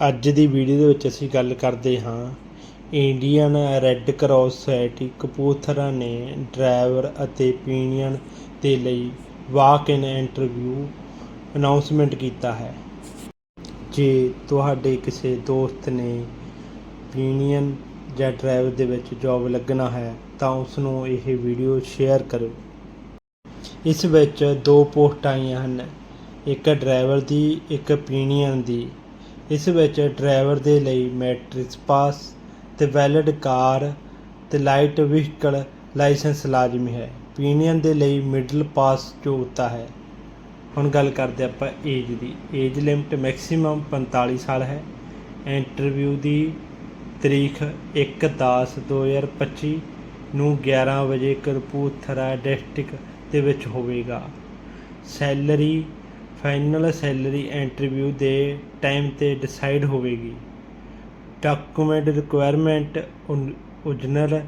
ਅੱਜ ਦੀ ਵੀਡੀਓ ਦੇ ਵਿੱਚ ਅਸੀਂ ਗੱਲ ਕਰਦੇ ਹਾਂ। Indian Red Cross Society Kapurthala ਨੇ ਡਰਾਈਵਰ ਅਤੇ ਪੀਨੀਅਨ ਦੇ ਲਈ ਵਾਕ ਇਨ ਇੰਟਰਵਿਊ ਅਨਾਉਂਸਮੈਂਟ ਕੀਤਾ ਹੈ। ਜੇ ਤੁਹਾਡੇ ਕਿਸੇ ਦੋਸਤ ਨੇ ਪੀਨੀਅਨ ਜਾਂ ਡਰਾਈਵਰ ਦੇ ਵਿੱਚ ਜੌਬ ਲੱਗਣਾ ਹੈ, ਤਾਂ ਉਸ ਨੂੰ ਇਹ ਵੀਡੀਓ ਸ਼ੇਅਰ ਕਰੋ ਇਸ ਵਿੱਚ ਦੋ ਪੋਸਟਾਂ ਆਈਆਂ ਹਨ। ਇੱਕ ਡਰਾਈਵਰ ਦੀ, ਇੱਕ ਪੀਨੀਅਨ ਦੀ। ਇਸ ਵਿੱਚ ਡਰਾਈਵਰ ਦੇ ਲਈ ਮੈਟ੍ਰਿਕਸ ਪਾਸ ਅਤੇ ਵੈਲਿਡ ਕਾਰ ਅਤੇ ਲਾਈਟ ਵਹੀਕਲ ਲਾਇਸੈਂਸ ਲਾਜ਼ਮੀ ਹੈ। ਪੀਨੀਅਨ ਦੇ ਲਈ ਮਿਡਲ ਪਾਸ ਯੋਗਤਾ ਹੈ। ਹੁਣ ਗੱਲ ਕਰਦੇ ਆਪਾਂ ਏਜ ਦੀ। ਏਜ ਲਿਮਟ ਮੈਕਸਿਮਮ 45 ਸਾਲ ਹੈ। ਇੰਟਰਵਿਊ ਦੀ ਤਰੀਕ 1/10/2025 ਨੂੰ 11 ਵਜੇ ਕਪੂਰਥਲਾ ਡਿਸਟ੍ਰਿਕਟ ਦੇ ਵਿੱਚ ਹੋਵੇਗਾ। ਸੈਲਰੀ ਫਾਈਨਲ ਸੈਲਰੀ ਇੰਟਰਵਿਊ ਦੇ ਟਾਈਮ ਤੇ ਡਿਸਾਈਡ ਹੋਵੇਗੀ। Document requirement original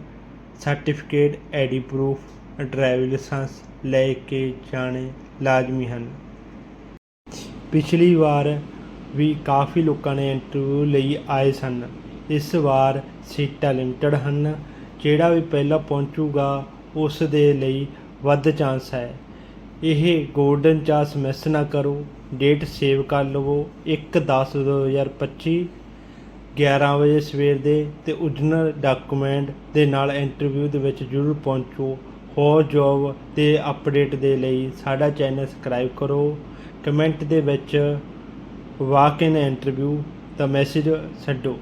certificate ID proof, driving licence ਲੈ ਕੇ ਜਾਣੇ ਲਾਜ਼ਮੀ ਹਨ। ਪਿਛਲੀ ਵਾਰ ਵੀ ਕਾਫੀ ਲੋਕਾਂ ਨੇ ਇੰਟਰਵਿਊ ਲਈ ਆਏ ਸਨ। ਇਸ ਵਾਰ ਸੀਟਾਂ ਲਿਮਟਿਡ ਹਨ। ਜਿਹੜਾ ਵੀ ਪਹਿਲਾਂ ਪਹੁੰਚੂਗਾ, ਉਸ ਦੇ ਲਈ ਵੱਧ ਚਾਂਸ ਹੈ। ਇਹ ਗੋਲਡਨ ਚਾਂਸ ਮਿਸ ਨਾ ਕਰੋ। ਡੇਟ ਸੇਵ ਕਰ ਲਵੋ। 1/10/2025 11 ਵਜੇ ਸਵੇਰ ਦੇ ਤੇ ਓਰੀਜਨਲ ਡਾਕੂਮੈਂਟ ਦੇ ਨਾਲ ਇੰਟਰਵਿਊ ਦੇ ਵਿੱਚ ਜ਼ਰੂਰ ਪਹੁੰਚੋ। ਹੋਰ ਜੋਬ ਤੇ ਅਪਡੇਟ ਦੇ ਲਈ ਸਾਡਾ ਚੈਨਲ ਸਬਸਕ੍ਰਾਈਬ ਕਰੋ। ਕਮੈਂਟ ਦੇ ਵਿੱਚ ਵਾਕ ਇਨ ਇੰਟਰਵਿਊ ਦਾ ਮੈਸੇਜ ਛੱਡੋ।